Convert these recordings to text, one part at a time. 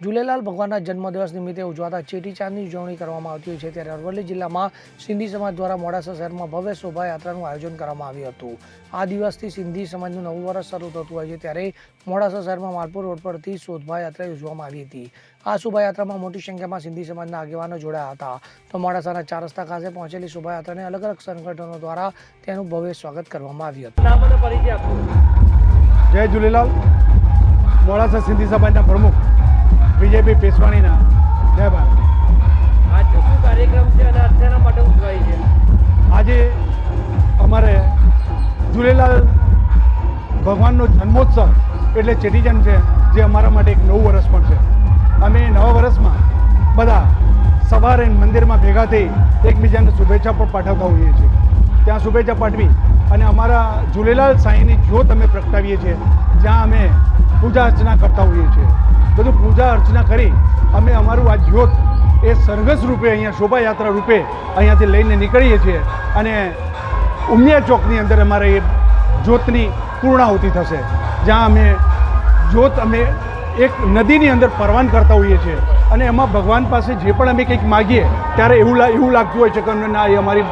ઝૂલેલાલ ભગવાનના જન્મદિવસ નિમિત્તે ઉજવાતા ચેટીચાંદની ઉજવણી કરવામાં આવતી હોય છે. ત્યારે અરવલ્લી જિલ્લામાં સિંધી સમાજ દ્વારા મોડાસા શહેરમાં ભવ્ય શોભાયાત્રાનું આયોજન કરવામાં આવ્યું હતું. આ દિવસથી સિંધી સમાજનું નવું વર્ષ શરૂ થતું હોય છે. ત્યારે મોડાસા શહેરમાં માલપુર રોડ પરથી શોભાયાત્રા યોજવામાં આવી હતી. આ શોભાયાત્રામાં મોટી સંખ્યામાં સિંધી સમાજના આગેવાનો જોડાયા હતા. તો મોડાસાના ચાર રસ્તા ખાતે પહોંચેલી શોભાયાત્રાને અલગ અલગ સંગઠનો દ્વારા તેનું ભવ્ય સ્વાગત કરવામાં આવ્યું હતું. જય ઝૂલેલાલ મોડાસા સિંધી સમાજના પ્રમુખ. વિજયભાઈ પેશવાણીના. જય ભારત. કાર્યક્રમ છે અત્યારના માટે ઉજવાય છે. આજે અમારે ઝૂલેલાલ ભગવાનનો જન્મોત્સવ એટલે ચેટીચંડ છે જે અમારા માટે એક નવું વર્ષ પણ છે. અમે નવા વર્ષમાં બધા સવારે મંદિરમાં ભેગા થઈ એકબીજાને શુભેચ્છા પણ પાઠવતા હોઈએ છીએ. ત્યાં શુભેચ્છા પાઠવી અને અમારા ઝૂલેલાલ સાંઈની જ્યોત અમે પ્રગટાવીએ છીએ જ્યાં અમે પૂજા અર્ચના કરતા હોઈએ છીએ. બધું પૂજા અર્ચના કરી અમે અમારું આ જ્યોત એ સરઘસ રૂપે અહીંયા શોભાયાત્રા રૂપે અહીંયાથી લઈને નીકળીએ છીએ અને ઉમિયા ચોકની અંદર અમારે એ જ્યોતની પૂર્ણાહુતિ થશે. જ્યાં અમે જ્યોત અમે એક નદીની અંદર પરવાન કરતા હોઈએ છીએ અને એમાં ભગવાન પાસે જે પણ અમે કંઈક માગીએ ત્યારે એવું એવું લાગતું હોય છે કે ના એ અમારી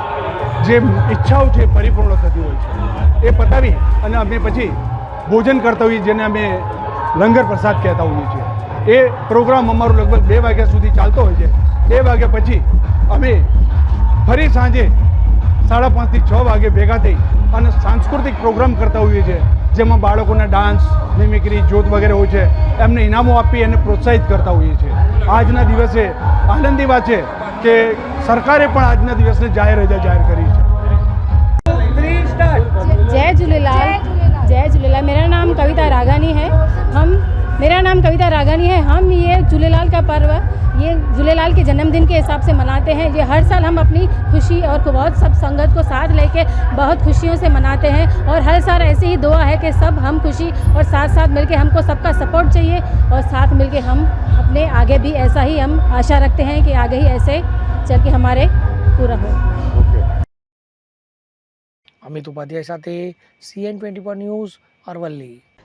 જે ઈચ્છાઓ છે પરિપૂર્ણ થતી હોય છે. એ પતાવી અને અમે પછી ભોજન કરતા હોઈએ, જેને અમે લંગર પ્રસાદ કહેતા હોઈએ છીએ એ પ્રોગ્રામ અમારો લગભગ બે વાગ્યા સુધી ચાલતો હોય છે બે વાગ્યા પછી અમે ફરી સાંજે સાડા પાંચથી છ વાગે ભેગા થઈ અને સાંસ્કૃતિક પ્રોગ્રામ કરતા હોઈએ છીએ જેમાં બાળકોના ડાન્સ મિમિક્રી જોત વગેરે હોય છે એમને ઇનામો આપી અને પ્રોત્સાહિત કરતા હોઈએ છીએ આજના દિવસે આનંદની વાત છે કે સરકારે પણ આજના દિવસને જાહેર રજા જાહેર કરી છે થ્રી સ્ટાર્ટ जय झूलेलाल जय झूलेलाल मेरा नाम कविता रागानी है हम मेरा नाम कविता रागानी है हम ये झूलेलाल का पर्व ये झूलेलाल के जन्मदिन के हिसाब से मनाते हैं ये हर साल हम अपनी खुशी और बहुत सब संगत को साथ लेके बहुत खुशियों से मनाते हैं और हर साल ऐसे ही दुआ है कि सब हम खुशी और साथ साथ मिलके हमको सबका सपोर्ट चाहिए और साथ मिलके हम अपने आगे भी ऐसा ही हम आशा रखते हैं कि आगे ही ऐसे चल के हमारे पूरा हो અમિત ઉપાધ્યાય સાથે CN twenty four news Aravalli